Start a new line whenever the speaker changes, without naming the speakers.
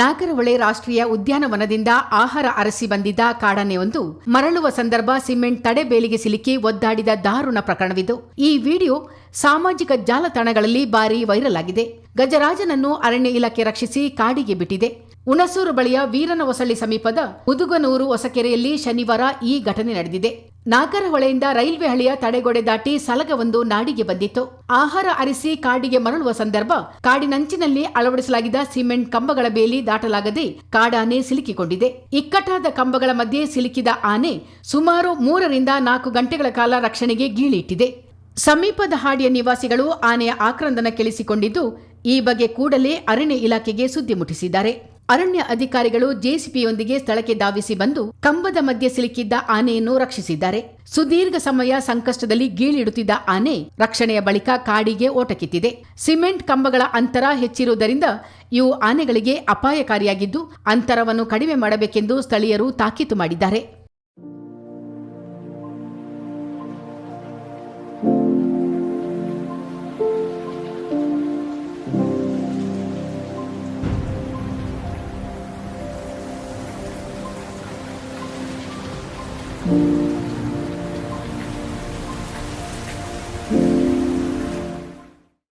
ನಾಗರಹೊಳೆ ರಾಷ್ಟ್ರೀಯ ಉದ್ಯಾನವನದಿಂದ ಆಹಾರ ಅರಸಿ ಬಂದಿದ್ದ ಕಾಡಾನೆಯೊಂದು ಮರಳುವ ಸಂದರ್ಭ ಸಿಮೆಂಟ್ ತಡೆಬೇಲಿಗೆ ಸಿಲುಕಿ ಒದ್ದಾಡಿದ ದಾರುಣ ಪ್ರಕರಣವಿದು. ಈ ವಿಡಿಯೋ ಸಾಮಾಜಿಕ ಜಾಲತಾಣಗಳಲ್ಲಿ ಭಾರೀ ವೈರಲ್ ಆಗಿದೆ. ಗಜರಾಜನನ್ನು ಅರಣ್ಯ ಇಲಾಖೆ ರಕ್ಷಿಸಿ ಕಾಡಿಗೆ ಬಿಟ್ಟಿದೆ. ಹುಣಸೂರು ಬಳಿಯ ವೀರನ ಹೊಸಳ್ಳಿ ಸಮೀಪದ ಮುದುಗನೂರು ಹೊಸಕೆರೆಯಲ್ಲಿ ಶನಿವಾರ ಈ ಘಟನೆ ನಡೆದಿದೆ. ನಾಗರಹೊಳೆಯಿಂದ ರೈಲ್ವೆ ಹಳಿಯ ತಡೆಗೋಡೆ ದಾಟಿ ಸಲಗವೊಂದು ನಾಡಿಗೆ ಬಂದಿತ್ತು. ಆಹಾರ ಅರಿಸಿ ಕಾಡಿಗೆ ಮರಳುವ ಸಂದರ್ಭ ಕಾಡಿನಂಚಿನಲ್ಲಿ ಅಳವಡಿಸಲಾಗಿದ್ದ ಸಿಮೆಂಟ್ ಕಂಬಗಳ ಬೇಲಿ ದಾಟಲಾಗದೆ ಕಾಡಾನೆ ಸಿಲುಕಿಕೊಂಡಿದೆ. ಇಕ್ಕಟ್ಟಾದ ಕಂಬಗಳ ಮಧ್ಯೆ ಸಿಲುಕಿದ ಆನೆ ಸುಮಾರು ಮೂರರಿಂದ ನಾಲ್ಕು ಗಂಟೆಗಳ ಕಾಲ ರಕ್ಷಣೆಗೆ ಗೀಳಿಟ್ಟಿದೆ. ಸಮೀಪದ ಹಾಡಿಯ ನಿವಾಸಿಗಳು ಆನೆಯ ಆಕ್ರಂದನ ಕೇಳಿಸಿಕೊಂಡಿದ್ದು ಈ ಬಗ್ಗೆ ಕೂಡಲೇ ಅರಣ್ಯ ಇಲಾಖೆಗೆ ಸುದ್ದಿ ಮುಟ್ಟಿಸಿದ್ದಾರೆ. ಅರಣ್ಯ ಅಧಿಕಾರಿಗಳು ಜೆಸಿಪಿಯೊಂದಿಗೆ ಸ್ಥಳಕ್ಕೆ ಧಾವಿಸಿ ಬಂದು ಕಂಬದ ಮಧ್ಯೆ ಸಿಲುಕಿದ್ದ ಆನೆಯನ್ನು ರಕ್ಷಿಸಿದ್ದಾರೆ. ಸುದೀರ್ಘ ಸಮಯ ಸಂಕಷ್ಟದಲ್ಲಿ ಗೀಳಿಡುತ್ತಿದ್ದ ಆನೆ ರಕ್ಷಣೆಯ ಬಳಿಕ ಕಾಡಿಗೆ ಓಟಕ್ಕಿತ್ತಿದೆ. ಸಿಮೆಂಟ್ ಕಂಬಗಳ ಅಂತರ ಹೆಚ್ಚಿರುವುದರಿಂದ ಇವು ಆನೆಗಳಿಗೆ ಅಪಾಯಕಾರಿಯಾಗಿದ್ದು, ಅಂತರವನ್ನು ಕಡಿಮೆ ಮಾಡಬೇಕೆಂದು ಸ್ಥಳೀಯರು ತಾಕೀತು ಮಾಡಿದ್ದಾರೆ.
Thank you.